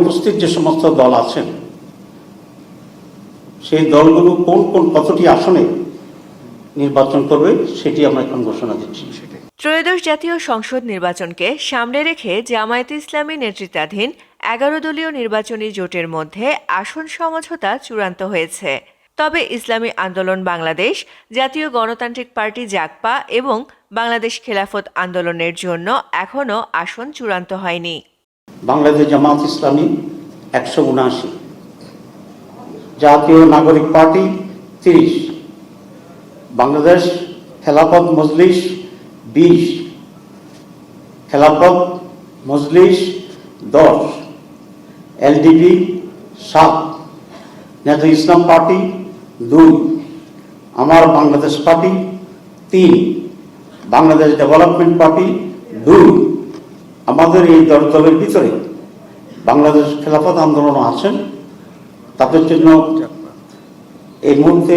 উপস্থিত যে সমস্ত দল আছেন, সেই দলগুলো কোন কোন কতটি আসনে নির্বাচন করবে সেটি আমরা এখন ঘোষণা দিচ্ছি। ত্রয়োদশ জাতীয় সংসদ নির্বাচনকে সামনে রেখে জামায়াতে ইসলামী নেতৃত্বাধীন এগারো দলীয় নির্বাচনী জোটের মধ্যে আসন সমঝোতা চূড়ান্ত হয়েছে। তবে ইসলামী আন্দোলন বাংলাদেশ, জাতীয় গণতান্ত্রিক পার্টি জাকপা এবং বাংলাদেশ খেলাফত আন্দোলনের জন্য এখনও আসন চূড়ান্ত হয়নি। বাংলাদেশ জামাত ইসলামী একশো উনআশি। জাতীয় নাগরিক পার্টি তিরিশ। বাংলাদেশ খেলাফত মজলিস বিশ। খেলাফত মজলিস দশ। এলডিপি সাত। নেতা ইসলাম পার্টি দুই। আমার বাংলাদেশ পার্টি তিন। বাংলাদেশ ডেভেলপমেন্ট পার্টি দুই। আমাদের এই দল দলের ভিতরে বাংলাদেশ খেলাফত আন্দোলন আছেন। তাদের জন্য এই মুহূর্তে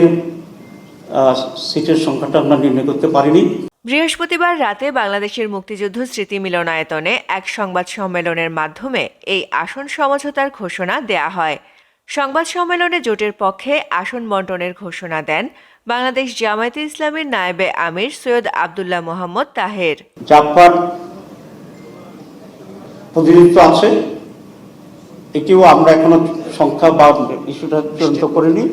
সিটের সংখ্যাটা আমরা নির্ণয় করতে পারিনি। বৃহস্পতিবার রাতে বাংলাদেশের মুক্তিযুদ্ধ স্মৃতি মিলনায়তনে এক সংবাদ সম্মেলনের মাধ্যমে এই আসন সমঝোতার ঘোষণা দেয়া হয়। সংবাদ সম্মেলনে জোটের পক্ষে আসন বন্টনের ঘোষণা দেন বাংলাদেশ জামায়াতে ইসলামীর নায়েবে আমির সৈয়দ আবদুল্লাহ মোহাম্মদ তাহের। জাপার প্রতিনিধিত্ব আছে। এটিও আমরা এখনও সংখ্যা বা ইস্যুটা চূড়ান্ত করিনি।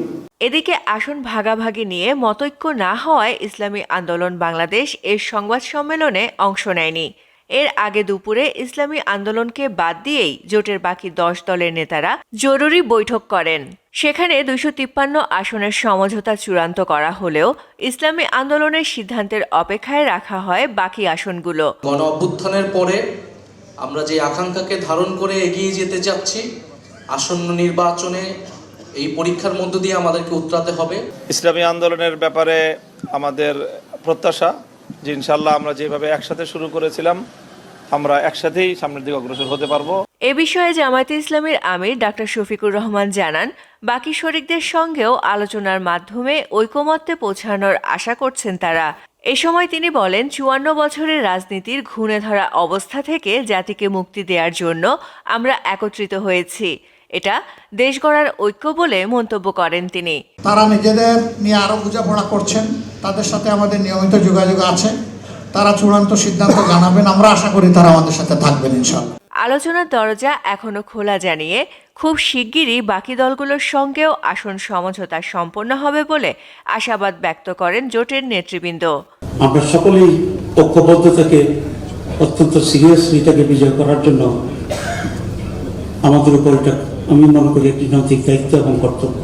এদিকে আসন ভাগাভাগি নিয়ে মতৈক্য না হওয়ায় ইসলামী আন্দোলন বাংলাদেশ এর সংবাদ সম্মেলনে অংশ নেয়নি। এর আগে দুপুরে ইসলামী আন্দোলনকে বাদ দিয়েই জোটের বাকি দশ দলের নেতারা জরুরি বৈঠক করেন। সেখানে দুইশো তিপ্পান্ন আসনের সমঝোতা চূড়ান্ত করা হলেও ইসলামী আন্দোলনের সিদ্ধান্তের অপেক্ষায় রাখা হয় বাকি আসনগুলো। গণ অভ্যুত্থানের পরে আমরা যে আকাঙ্ক্ষাকে ধারণ করে এগিয়ে যেতে যাচ্ছি আসন্ন নির্বাচনে এই পরীক্ষার মধ্য দিয়ে আমাদেরকে উতরাতে হবে। ইসলামী আন্দোলনের ব্যাপারে আমাদের প্রত্যাশা যে ইনশাল্লাহ আমরা যেভাবে একসাথে শুরু করেছিলাম আমরা একসাথেই সামনের দিকে অগ্রসর হতে পারব। এ বিষয়ে জামায়াতে ইসলামীর আমির ডাক্তার শফিকুর রহমান জানান বাকি শরিকদের সঙ্গেও আলোচনার মাধ্যমে ঐকমত্যে পৌঁছানোর আশা করছেন তারা। এ সময় তিনি বলেন চুয়ান্ন বছরের রাজনীতির ঘুণে ধরা অবস্থা থেকে জাতিকে মুক্তি দেওয়ার জন্য আমরা একত্রিত হয়েছি। এটা দেশ গড়ার ঐক্য বলে মন্তব্য করেন তিনি। তারা নিজেদের নিয়ে আরও বোঝাপড়া করছেন তাদের সাথে আমাদের নিয়মিত যোগাযোগ আছে। তারা চূড়ান্ত সিদ্ধান্ত জানাবেন আমরা আশা করি তারা আমাদের সাথে থাকবেন ইনশাল্লাহ আলোচনার দরজা এখনও খোলা জানিয়ে খুব শিগগিরই বাকি দলগুলোর সঙ্গেও আসন সমঝোতা সম্পন্ন হবে বলে আশাবাদ ব্যক্ত করেন জোটের নেতৃবৃন্দ। আমরা সকলেই ঐক্যবদ্ধতাকে অত্যন্ত সিরিয়াসলি এটাকে বিজয় করার জন্য আমাদের উপর এটা আমি মনে করি একটি নৈতিক দায়িত্ব এবং কর্তব্য।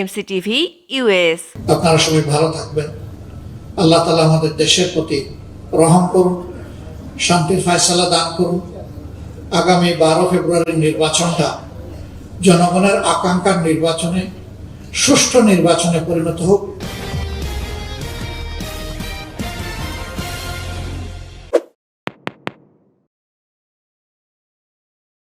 এমসিটিভি ইউএস আপনারা সবাই ভালো থাকবেন। আল্লাহ তালা আমাদের দেশের প্রতি রহম করুন শান্তির ফয়সালা দান করুন। আগামী বারো ফেব্রুয়ারির নির্বাচনটা জনগণের আকাঙ্ক্ষার নির্বাচনে সুষ্ঠু নির্বাচনে পরিণত হোক।